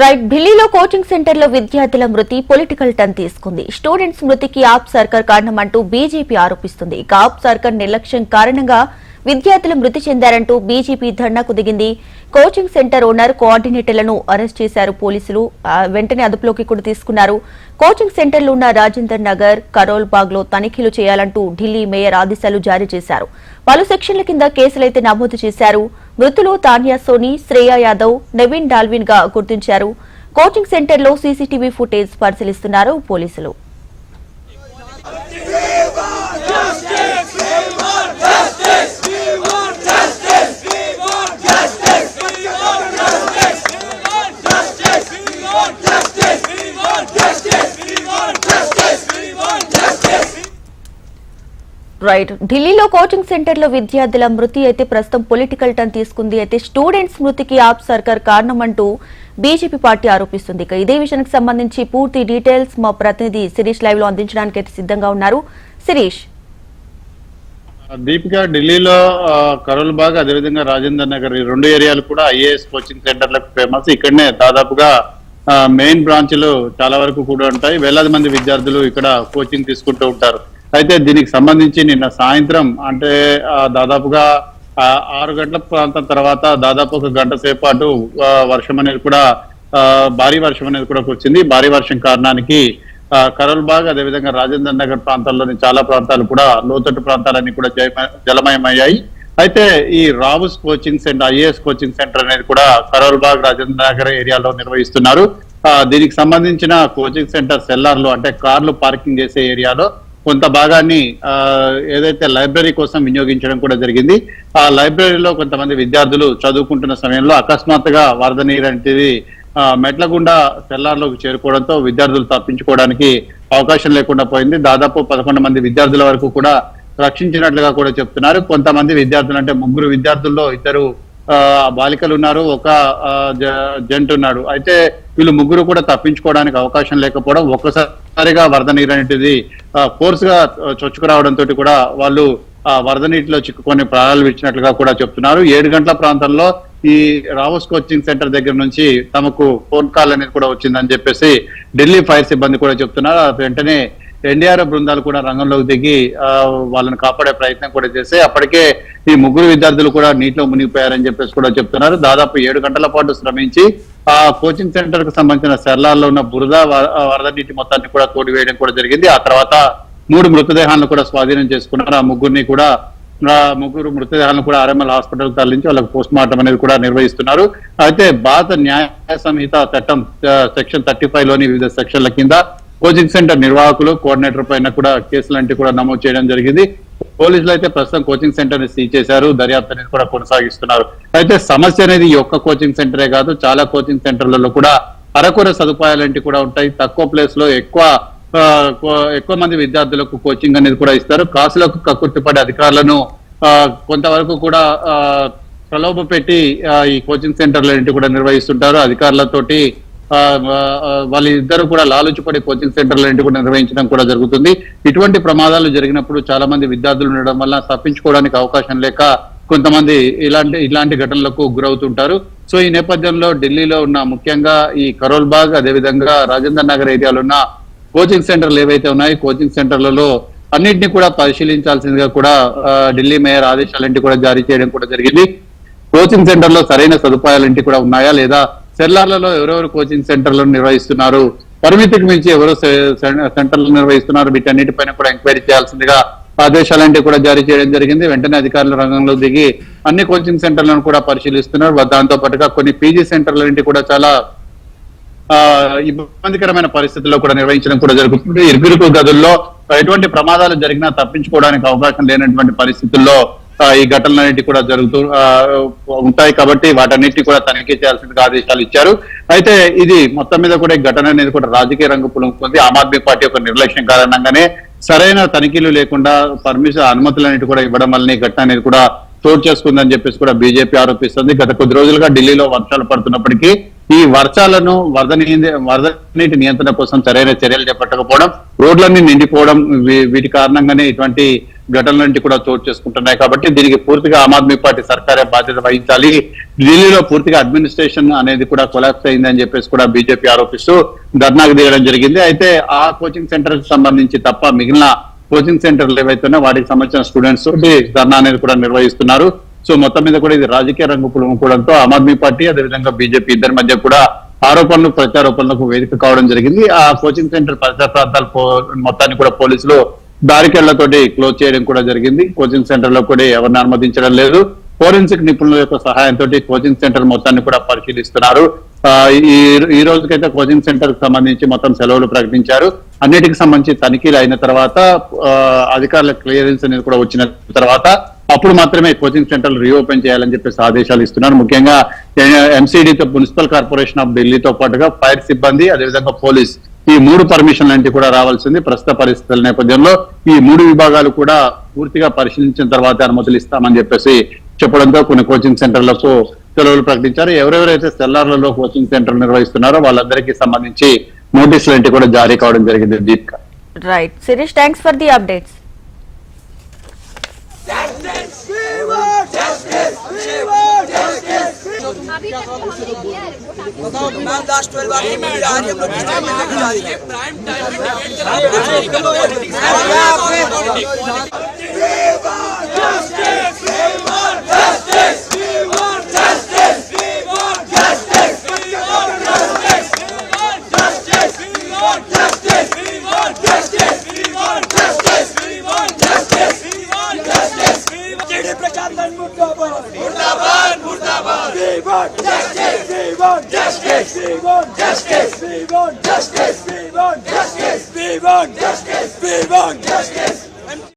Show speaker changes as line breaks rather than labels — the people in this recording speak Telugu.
రైట్ ఢిల్లీలో కోచింగ్ సెంటర్లో విద్యార్థుల మృతి పొలిటికల్ టర్న్ తీసుకుంది. స్టూడెంట్స్ మృతికి ఆప్ సర్కార్ కారణమంటూ బీజేపీ ఆరోపిస్తుంది. ఇక ఆప్ సర్కార్ నిర్లక్ష్యం కారణంగా విద్యార్థులు మృతి చెందారంటూ బీజేపీ ధర్నాకు దిగింది. కోచింగ్ సెంటర్ ఓనర్ కోఆర్డినేటర్లను అరెస్ట్ చేశారు పోలీసులు. వెంటనే అదుపులోకి కూడా తీసుకున్నారు. కోచింగ్ సెంటర్లో ఉన్న రాజేందర్ నగర్ కరోల్ బాగ్లో తనిఖీలు చేయాలంటూ ఢిల్లీ మేయర్ ఆదేశాలు జారీ చేశారు. పలు సెక్షన్ల కింద కేసులైతే నమోదు చేశారు. మృతులు తాన్యా సోని శ్రేయా యాదవ్ నవీన్ డాల్విన్గా గుర్తించారు. కోచింగ్ సెంటర్లో సీసీటీవీ ఫుటేజ్ పరిశీలిస్తున్నారు పోలీసులు. రైట్ ఢిల్లీలో కోచింగ్ సెంటర్లో విద్యార్థుల మృతి అయితే ప్రస్తుతం పొలిటికల్ టర్న్ తీసుకుంది. అయితే స్టూడెంట్స్ మృతికి ఆప్ సర్కార్ కారణమంటూ బీజేపీ పార్టీ ఆరోపిస్తుంది. ఇక ఇదే విషయానికి సంబంధించి పూర్తి డీటెయిల్స్ మా ప్రతినిధి శిరీష్ లైవ్లో అందించడానికి అయితే సిద్ధంగా ఉన్నారు. శిరీష్.
దీపిక ఢిల్లీలో ఆ, కరోల్ బాగ్ అదేవిధంగా రాజేందర్ నగర్ ఈ రెండు ఏరియాలు కూడా ఐఏఎస్ కోచింగ్ సెంటర్లకు ఫేమస్. ఇక్కడనే దాదాపుగా మెయిన్ బ్రాంచ్లు చాలా వరకు కూడా ఉంటాయి. వేలాది మంది విద్యార్థులు ఇక్కడ కోచింగ్ తీసుకుంటూ ఉంటారు. అయితే దీనికి సంబంధించి నిన్న సాయంత్రం అంటే దాదాపుగా ఆరు గంటల ప్రాంతం తర్వాత దాదాపు ఒక గంట సేపు వర్షం అనేది కూడా భారీ వర్షం అనేది కూడా కురిచింది భారీ వర్షం కారణానికి ఆ, కరోల్ బాగ్ అదేవిధంగా రాజేంద్ర నగర్ ప్రాంతాల్లోని చాలా ప్రాంతాలు కూడా లోతట్టు ప్రాంతాలన్నీ కూడా జలమయమయ్యాయి. అయితే ఈ Rau's coaching centre IAS coaching centre అనేది కూడా కరోల్ బాగ్ రాజేంద్ర నగర్ ఏరియాలో నిర్వహిస్తున్నారు. ఆ, దీనికి సంబంధించిన కోచింగ్ సెంటర్ సెల్లార్లు అంటే కార్లు పార్కింగ్ చేసే ఏరియాలో కొంత భాగాన్ని ఏదైతే లైబ్రరీ కోసం వినియోగించడం కూడా జరిగింది. ఆ లైబ్రరీలో కొంతమంది విద్యార్థులు చదువుకుంటున్న సమయంలో అకస్మాత్తుగా వరద నీరు అనేది ఆ, మెట్ల గుండా సెల్లార్లోకి చేరుకోవడంతో విద్యార్థులు తప్పించుకోవడానికి అవకాశం లేకుండా పోయింది. దాదాపు పదకొండు మంది విద్యార్థుల వరకు కూడా రక్షించినట్లుగా కూడా చెప్తున్నారు. కొంతమంది విద్యార్థులు అంటే ముగ్గురు విద్యార్థుల్లో ఇద్దరు బాలికలు ఉన్నారు ఒక ఆ, జ- జంట ఉన్నాడు. అయితే వీళ్ళు ముగ్గురు కూడా తప్పించుకోవడానికి అవకాశం లేకపోవడం ఒక్కసారిగా వరద నీరు అనేది ఫోర్స్గా చొచ్చుకురావడంతో కూడా వాళ్ళు ఆ వరద నీటిలో చిక్కుకొని ప్రాణాలు విడిచినట్లుగా కూడా చెప్తున్నారు. ఏడు గంటల ప్రాంతంలో ఈ రావోస్ కోచింగ్ సెంటర్ దగ్గర నుంచి తమకు ఫోన్ కాల్ అనేది కూడా వచ్చిందని చెప్పేసి ఢిల్లీ ఫైర్ సిబ్బంది కూడా చెప్తున్నారు. వెంటనే ఎన్డీఆర్ఎఫ్ బృందాలు కూడా రంగంలోకి దిగి వాళ్ళని కాపాడే ప్రయత్నం కూడా చేసే అప్పటికే ఈ ముగ్గురు విద్యార్థులు కూడా నీటిలో మునిగిపోయారని చెప్పేసి కూడా చెప్తున్నారు. దాదాపు ఏడు గంటల పాటు శ్రమించి ఆ కోచింగ్ సెంటర్కు సంబంధించిన సెర్లాల్లో ఉన్న బురద వరద నీటి మొత్తాన్ని కూడా తోడివేయడం కూడా జరిగింది. ఆ తర్వాత మూడు మృతదేహాలను కూడా స్వాధీనం చేసుకున్నారు. ఆ ముగ్గురిని కూడా ముగ్గురు మృతదేహాలను కూడా ఆర్ఎంఎల్ హాస్పిటల్ తరలించి వాళ్ళకి పోస్ట్ మార్టం అనేది కూడా నిర్వహిస్తున్నారు. అయితే భారత న్యాయ సంహిత చట్టం సెక్షన్ థర్టీ ఫైవ్లోని వివిధ సెక్షన్ల కింద కోచింగ్ సెంటర్ నిర్వాహకులు కోఆర్డినేటర్ పైన కూడా కేసులంటే కూడా నమోదు చేయడం జరిగింది. పోలీసులు అయితే ప్రస్తుతం కోచింగ్ సెంటర్ని సీజ్ చేశారు దర్యాప్తు అనేది కూడా కొనసాగిస్తున్నారు. అయితే సమస్య అనేది ఈ ఒక్క కోచింగ్ సెంటరే కాదు చాలా కోచింగ్ సెంటర్లలో కూడా అరకొర సదుపాయాలంటి కూడా ఉంటాయి. తక్కువ ప్లేస్లో ఎక్కువ ఎక్కువ మంది విద్యార్థులకు కోచింగ్ అనేది కూడా ఇస్తారు. కాసులకు కక్కుర్తిపడే అధికారులను కొంతవరకు కూడా ఆ, ప్రలోభ పెట్టి ఈ కోచింగ్ సెంటర్లు కూడా నిర్వహిస్తుంటారు. అధికారులతోటి వాళ్ళిద్దరు కూడా లాలుచిపడి కోచింగ్ సెంటర్లు కూడా నిర్వహించడం కూడా జరుగుతుంది. ఇటువంటి ప్రమాదాలు జరిగినప్పుడు చాలా మంది విద్యార్థులు ఉండడం వల్ల తప్పించుకోవడానికి అవకాశం లేక కొంతమంది ఇలాంటి ఇలాంటి ఘటనలకు గురవుతుంటారు. సో ఈ నేపథ్యంలో ఢిల్లీలో ఉన్న ముఖ్యంగా ఈ కరోల్ బాగ్ అదేవిధంగా రాజేంద్ర నగర్ ఏరియాలో ఉన్న కోచింగ్ సెంటర్లు ఏవైతే ఉన్నాయో కోచింగ్ సెంటర్లలో అన్నింటినీ కూడా పరిశీలించాల్సిందిగా కూడా ఢిల్లీ మేయర్ ఆదేశాలంటి కూడా జారీ చేయడం కూడా జరిగింది. కోచింగ్ సెంటర్లో సరైన సదుపాయాలంటి కూడా ఉన్నాయా లేదా సెల్లార్లలో ఎవరెవరు కోచింగ్ సెంటర్లను నిర్వహిస్తున్నారు? పరిమితికి మించి ఎవరు సె- సెంటర్లు నిర్వహిస్తున్నారు? వీటన్నిటిపైన కూడా ఎంక్వైరీ చేయాల్సిందిగా ఆదేశాలంటే కూడా జారీ చేయడం జరిగింది. వెంటనే అధికారులు రంగంలో దిగి అన్ని కోచింగ్ సెంటర్లను కూడా పరిశీలిస్తున్నారు. దాంతో పాటుగా కొన్ని పీజీ సెంటర్లు కూడా చాలా ఆ ఇబ్బందికరమైన పరిస్థితుల్లో కూడా నిర్వహించడం కూడా జరుగుతుంది. ఇరుగురుకు గదుల్లో ఎటువంటి ప్రమాదాలు జరిగినా తప్పించుకోవడానికి అవకాశం లేనటువంటి పరిస్థితుల్లో ఈ ఘటనలన్నిటి కూడా జరుగుతూ ఉంటాయి కాబట్టి వాటన్నిటి కూడా తనిఖీ చేయాల్సిందిగా ఆదేశాలు ఇచ్చారు. అయితే ఇది మొత్తం మీద కూడా ఈ ఘటన అనేది కూడా రాజకీయ రంగు పులుముకుంది ఆమ్ ఆద్మీ పార్టీ యొక్క నిర్లక్ష్యం కారణంగానే సరైన తనిఖీలు లేకుండా పర్మిషన్ అనుమతులు అనేవి కూడా ఇవ్వడం వల్ల ఈ ఘటన అనేది కూడా చోటు చేసుకుందని చెప్పేసి కూడా బీజేపీ ఆరోపిస్తుంది. గత కొద్ది రోజులుగా ఢిల్లీలో వర్షాలు పడుతున్నప్పటికీ ఈ వర్షాలను వరద వరద నీటి నియంత్రణ కోసం సరైన చర్యలు చేపట్టకపోవడం రోడ్లన్నీ నిండిపోవడం వీ- వీటి కారణంగానే ఇటువంటి ఘటనలంటి కూడా చోటు చేసుకుంటున్నాయి కాబట్టి దీనికి పూర్తిగా ఆమ్ ఆద్మీ పార్టీ సర్కారే బాధ్యత వహించాలి. ఢిల్లీలో పూర్తిగా అడ్మినిస్ట్రేషన్ అనేది కూడా కొలాప్స్ అయిందని చెప్పేసి కూడా బీజేపీ ఆరోపిస్తూ ధర్నాకు దిగడం జరిగింది. అయితే ఆ కోచింగ్ సెంటర్కి సంబంధించి తప్ప మిగిలిన కోచింగ్ సెంటర్లు ఏవైతున్నాయో వాటికి సంబంధించిన స్టూడెంట్స్ ధర్నా అనేది కూడా నిర్వహిస్తున్నారు. సో మొత్తం మీద కూడా ఇది రాజకీయ రంగు పులుముకోవడంతో ఆమ్ ఆద్మీ పార్టీ అదేవిధంగా బీజేపీ ఇద్దరి మధ్య కూడా ఆరోపణలు ప్రత్యారోపణలకు వేదిక కావడం జరిగింది. ఆ కోచింగ్ సెంటర్ పరిసర ప్రాంతాల పో- మొత్తాన్ని కూడా పోలీసులు దారికెళ్ళతోటి క్లోజ్ చేయడం కూడా జరిగింది. కోచింగ్ సెంటర్లో కూడా ఎవరిని అనుమతించడం లేదు. ఫోరెన్సిక్ నిపుణుల యొక్క సహాయంతో కోచింగ్ సెంటర్ మొత్తాన్ని కూడా పరిశీలిస్తున్నారు. ఈ ఈ రోజుకైతే కోచింగ్ సెంటర్కి సంబంధించి మొత్తం సెలవులు ప్రకటించారు. అన్నిటికి సంబంధించి తనిఖీలు అయిన తర్వాత అధికారుల క్లియరెన్స్ అనేది కూడా వచ్చిన తర్వాత అప్పుడు మాత్రమే కోచింగ్ సెంటర్లు రీఓపెన్ చేయాలని చెప్పేసి ఆదేశాలు ఇస్తున్నారు ముఖ్యంగా ఎంసీడీతో మున్సిపల్ కార్పొరేషన్ ఆఫ్ ఢిల్లీతో పాటుగా ఫైర్ సిబ్బంది అదేవిధంగా పోలీస్ ఈ మూడు పర్మిషన్ లాంటివి కూడా రావాల్సింది ప్రస్తుత పరిస్థితుల నేపథ్యంలో. ఈ మూడు విభాగాలు కూడా పూర్తిగా పరిశీలించిన తర్వాత అనుమతులు ఇస్తామని చెప్పేసి చెప్పడంతో కొన్ని కోచింగ్ సెంటర్లకు సెలవులు ప్రకటించారు. ఎవరెవరైతే సెల్లార్లలో కోచింగ్ సెంటర్ నిర్వహిస్తున్నారో వాళ్ళందరికీ సంబంధించి నోటీసులు అంటే కూడా జారీ కావడం జరిగింది Deepika.
Right Shirish thanks for the updates
ma'am last twelve hour में आ रही है हम लोग किस टाइम में जा रही है ¡Murtaban, murtaban! ¡Viva! ¡Jasques! ¡Viva! ¡Jasques! ¡Viva! ¡Jasques! ¡Viva! ¡Jasques! ¡Viva! ¡Jasques! ¡Viva! ¡Jasques! ¡Viva! ¡Jasques! ¡Viva! ¡Jasques! ¡Viva! ¡Jasques!